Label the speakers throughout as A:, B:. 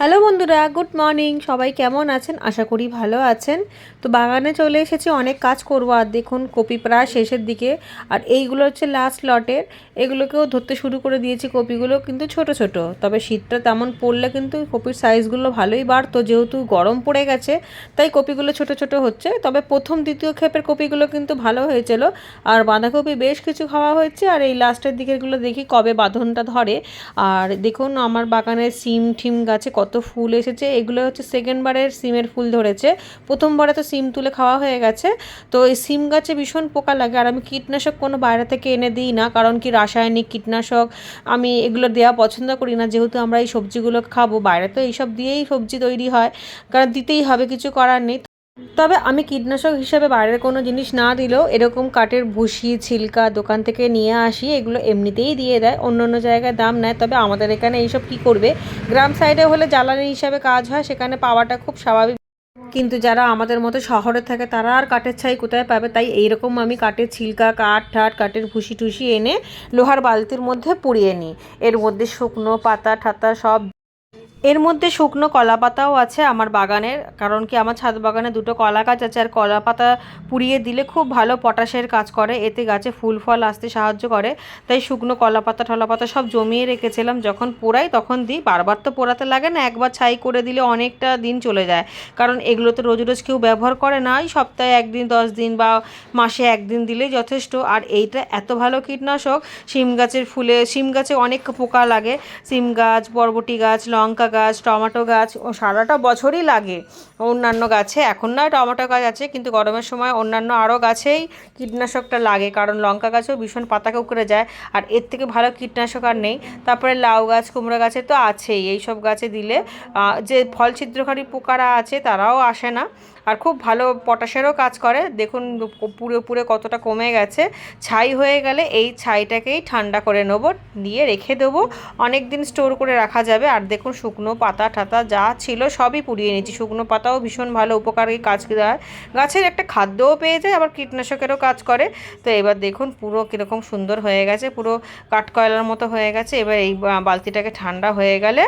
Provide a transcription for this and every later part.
A: Hello বন্ধুরা, good morning. সবাই কেমন আছেন? আশা করি ভালো আছেন। তো বাগানে চলে এসেছি, অনেক কাজ করব। আর দেখুন, কপি প্রায় শেষের দিকে। আর এইগুলো হচ্ছে লাস্ট লটের এগুলোকেও ধরতে শুরু করে দিয়েছি কপিগুলো, কিন্তু ছোট ছোট। তবে শীতটা তেমন পড়লে কিন্তু কপির সাইজগুলো ভালোই বাড়তো। যেহেতু গরম পড়ে গেছে, তাই কপিগুলো ছোট ছোট হচ্ছে। তবে প্রথম, দ্বিতীয় ক্ষেপের কপিগুলো কিন্তু ভালো হয়েছিল। আর বাঁধাকপি বেশ কিছু খাওয়া হয়েছে। আর এই লাস্টের দিকেরগুলো দেখি কবে বাঁধনটা ধরে। আর দেখুন, আমার বাগানের সিম ঠিম গাছে কত ফুল এসেছে, এগুলো হচ্ছে সেকেন্ডবারের সিমের ফুল ধরেছে। প্রথমবারে তো সিম তুলে খাওয়া হয়ে গেছে। তো এই সিম গাছে ভীষণ পোকা লাগে, আর আমি কীটনাশক কোনো বাইরে থেকে এনে দিই না, কারণ কি রাসায়নিক কীটনাশক আমি এগুলো দেওয়া পছন্দ করি না। যেহেতু আমরা এই সবজিগুলো খাব, বাইরে তো এইসব দিয়েই সবজি তৈরি হয়, কারণ দিতেই হবে, কিছু করার নেই। তবে আমি কীটনাশক হিসেবে বাইরের কোনো জিনিস না দিলেও এরকম কাঠের ভুসি, ছিলকা দোকান থেকে নিয়ে আসি, এগুলো এমনিতেই দিয়ে দেয় অন্য অন্য জায়গায় দাম নেয়। তবে আমাদের এখানে এইসব কী করবে? গ্রাম সাইডে হলে জ্বালানি হিসাবে কাজ হয়, সেখানে পাওয়াটা খুব স্বাভাবিক। কিন্তু যারা আমাদের মতো শহরে থাকে, তারা আর কাঠের ছাই কোথায় পাবে? তাই এইরকম আমি কাঠের ছিলকা, কাঠ ঠাট, কাঠের ভুসি টুসি এনে লোহার বালতির মধ্যে পুড়িয়ে নিই। এর মধ্যে শুকনো পাতা, ঠাতা সব এর মধ্যে শুকনো কলা পাতাও আছে আমার বাগানের, কারণ কি আমার ছাদ বাগানে দুটো কলা গাছ আছে আর কলা পাতা পুড়িয়ে দিলে খুব ভালো পটাশের কাজ করে, এতে গাছে ফুল, ফল আসতে সাহায্য করে। তাই শুকনো কলা পাতা টলা পাতা সব জমিয়ে রেখেছিলাম, যখন পোড়াই তখন দিই, বারবার তো পোড়াতে লাগে না, একবার ছাই করে দিলে অনেকটা দিন চলে যায়। কারণ এগুলো তো রোজ রোজ কেউ ব্যবহার করে না এই সপ্তাহে একদিন, দশ দিন বা মাসে একদিন দিলেই যথেষ্ট। আর এইটা এত ভালো কীটনাশক, শিম গাছের ফুলে, শিম গাছে অনেক পোকা লাগে, শিম গাছ, বরবটি গাছ, লঙ্কা গাছ, টমেটো গাছ, ও সারাটা বছরই লাগে। অন্যান্য গাছে এখন না টমেটো গাছ আছে, কিন্তু গরমের সময় অন্যান্য আরও গাছেই কীটনাশকটা লাগে, কারণ লঙ্কা গাছেও ভীষণ পাতা কুকড়ে যায়, আর এর থেকে ভালো কীটনাশক আর নেই। তারপরে লাউ গাছ, কুমড়ো গাছে তো আছেই এই সব গাছে দিলে যে ফল ছিদ্রকারী পোকারা আছে তারাও আসে না। আর খুব ভালো পটাশেরও কাজ করে, দেখুন পুরো পুরে কতটা কমে গেছে। ছাই হয়ে গেলে এই ছাইটাকেই ঠান্ডা করে নেব, দিয়ে রেখে দেবো অনেক দিন স্টোর করে রাখা যাবে, আর দেখুন শুকনো পাতা ঠাতা যা ছিল সবই পুড়িয়ে নিয়েছি। শুকনো পাতাও ভীষণ ভালো উপকারী কাজ দেয়। গাছের একটা খাদ্যও পেয়ে যায়, আবার কীটনাশকেরও কাজ করে। তো এবার দেখুন পুরো কীরকম সুন্দর হয়ে গেছে, পুরো কাঠকয়লার মতো হয়ে গেছে। এবার এই বালতিটাকে ঠান্ডা হয়ে গেলে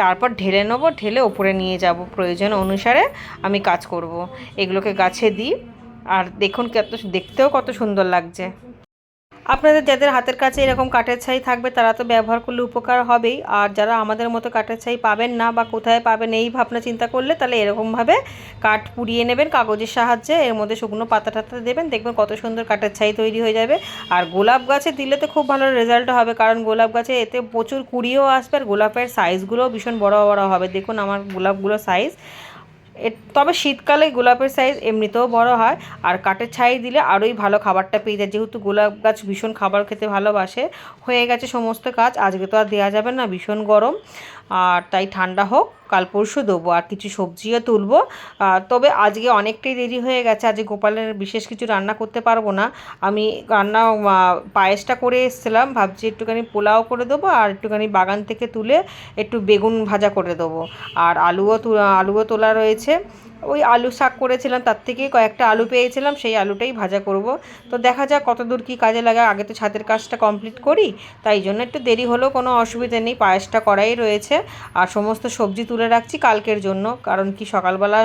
A: তারপর ঢেলে নেব, ঢেলে ওপরে নিয়ে যাব। প্রয়োজন অনুসারে আমি কাজ করব। এগুলোকে গাছে দিই। আর দেখুন কত, দেখতেও কত সুন্দর লাগছে। আপনাদের যাদের হাতের কাছে এরকম কাঠের ছাই থাকবে, তারা তো ব্যবহার করলে উপকার হবেই। আর যারা আমাদের মতো কাঠের ছাই পাবেন না বা কোথায় পাবেন এই ভাবনা চিন্তা করলে তাহলে এরকমভাবে কাঠ পুড়িয়ে নেবেন, কাগজের সাহায্যে এর মধ্যে শুকনো পাতা টাতা দেবেন, দেখবেন কত সুন্দর কাঠের ছাই তৈরি হয়ে যাবে। আর গোলাপ গাছে দিলে তো খুব ভালো রেজাল্ট হবে, কারণ গোলাপ গাছে এতে প্রচুর কুড়িও আসবে আর গোলাপের সাইজগুলোও ভীষণ বড় বড় হবে। দেখুন আমার গোলাপগুলোর সাইজ তবে শীতকালে গোলাপের সাইজ এমনিতেও বড় হয়, আর কাঠের ছাই দিলে আরোই ভালো খাবারটা পেয়ে যায়। যেহেতু গোলাপ গাছ ভীষণ খাবার খেতে ভালোবাসে, হয়ে গেছে সমস্ত কাজ। আজকে তো আর দেওয়া যাবে না, ভীষণ গরম। আর তাই ঠান্ডা হোক, কাল পরশু দেবো, আর কিছু সবজিও তুলবো। তবে আজকে অনেকটাই দেরি হয়ে গেছে, আজকে গোপালের বিশেষ কিছু রান্না করতে পারব না। আমি রান্না পায়েসটা করে এসেছিলাম, ভাবছি একটুখানি পোলাও করে দেবো, আর একটুখানি বাগান থেকে তুলে একটু বেগুন ভাজা করে দেবো। আর আলুও আলুও তোলা রয়েছে। ওই আলু শাক করেছিলাম, তার থেকেই কয়েকটা আলু পেয়েছিলাম, সেই আলুটাই ভাজা করব। তো দেখা যাক কত দূর কী কাজে লাগে, আগে তো ছাদের কাজটা কমপ্লিট করি, তাই জন্য একটু দেরি হলেও কোনো অসুবিধা নেই, পায়েসটা করাই রয়েছে। আর সমস্ত সবজি তুলে রাখছি কালকের জন্য, কারণ কি সকালবেলা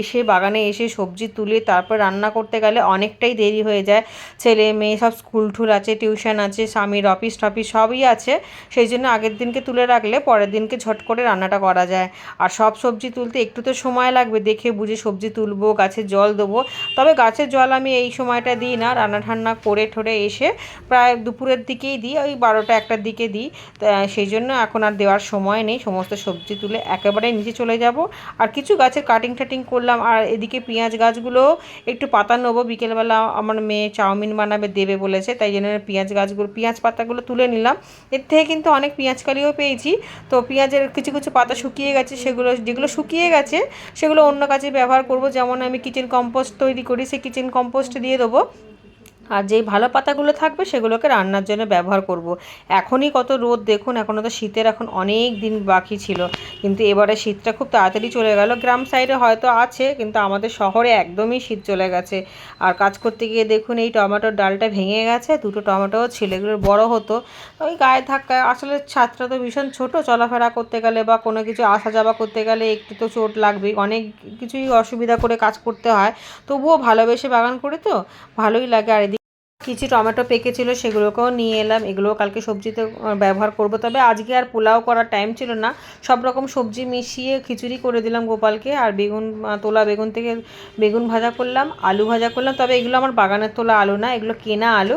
A: এসে বাগানে এসে সবজি তুলে তারপর রান্না করতে গেলে অনেকটাই দেরি হয়ে যায়। ছেলে, মেয়ে সব স্কুল টুল আছে, টিউশন আছে, স্বামীর অফিস টফিস সবই আছে, সেই জন্য আগের দিনকে তুলে রাখলে পরের দিনকে ঝট করে রান্নাটা করা যায়। আর সব সবজি তুলতে একটু তো সময় লাগবে, দেখে দেখে বুঝে সবজি তুলবো, গাছে জল দেবো। তবে গাছের জল আমি এই সময়টা দিই না রান্না ঠান্না করে ঠরে এসে প্রায় দুপুরের দিকেই দিই, ওই বারোটা একটার দিকে দিই। সেই জন্য এখন আর দেওয়ার সময় নেই, সমস্ত সবজি তুলে একেবারে নিচে চলে যাব। আর কিছু গাছের কাটিং টাটিং করলাম, আর এদিকে পেঁয়াজ গাছগুলো একটু পাতা নেব, বিকেলবেলা আমার মেয়ে চাউমিন বানাবে, দেবে বলেছে, তাই জন্য পেঁয়াজ গাছগুলো, পেঁয়াজ পাতাগুলো তুলে নিলাম। এর থেকে কিন্তু অনেক পেঁয়াজ কালিও পেয়েছি। তো পেঁয়াজের কিছু কিছু পাতা শুকিয়ে গেছে, সেগুলো, যেগুলো শুকিয়ে গেছে, সেগুলো অন্য কাজে ব্যবহার করব যেমন আমি কিচেন কম্পোস্ট তৈরি করি সেই কিচেন কম্পোস্ট দিয়ে দেবো। আর যেই ভালো পাতাগুলো থাকবে সেগুলোকে রান্নার জন্য ব্যবহার করব। এখনই কত রোদ, দেখুন, এখনও তো শীতের এখন অনেক দিন বাকি ছিল। কিন্তু এবারে শীতটা খুব তাড়াতাড়ি চলে গেল। গ্রাম সাইডে হয়তো আছে, কিন্তু আমাদের শহরে একদমই শীত চলে গেছে। আর কাজ করতে গিয়ে দেখুন, এই টমেটোর ডালটা ভেঙে গেছে, দুটো টমেটো ছিল, এগুলো বড় হতো। ওই গায়ে ধাক্কায় আসলে ছাদটা তো ভীষণ ছোট, চলাফেরা করতে গেলে বা কোনো কিছু আসা যাওয়া করতে গেলে একটু তো চোট লাগবেই। অনেক কিছুই অসুবিধা করে কাজ করতে হয়। তবুও ভালোবেসে বাগান করি তো, ভালোই লাগে। আর কিছু টমেটো পেকেছিল সেগুলোকেও নিয়ে এলাম। এগুলোও কালকে সবজিতে ব্যবহার করব। তবে আজকে আর পোলাও করার টাইম ছিল না। সব রকম সবজি মিশিয়ে খিচুড়ি করে দিলাম গোপালকে। আর বেগুন তোলা বেগুন থেকে বেগুন ভাজা করলাম, আলু ভাজা করলাম। তবে এগুলো আমার বাগানের তোলা আলু না, এগুলো কেনা আলু।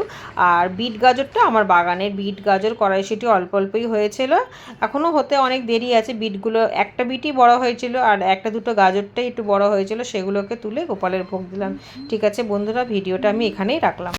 A: আর বিট গাজরটা আমার বাগানের বিট গাজর, কড়াইশুঁটি অল্প অল্পই হয়েছিল। এখনও হতে অনেক দেরি আছে। বিটগুলো, একটা বিটই বড় হয়েছিল আর একটা দুটো গাজরটাই একটু বড় হয়েছিল, সেগুলোকে তুলে গোপালের ভোগ দিলাম। ঠিক আছে বন্ধুরা, ভিডিওটা আমি এখানেই রাখলাম।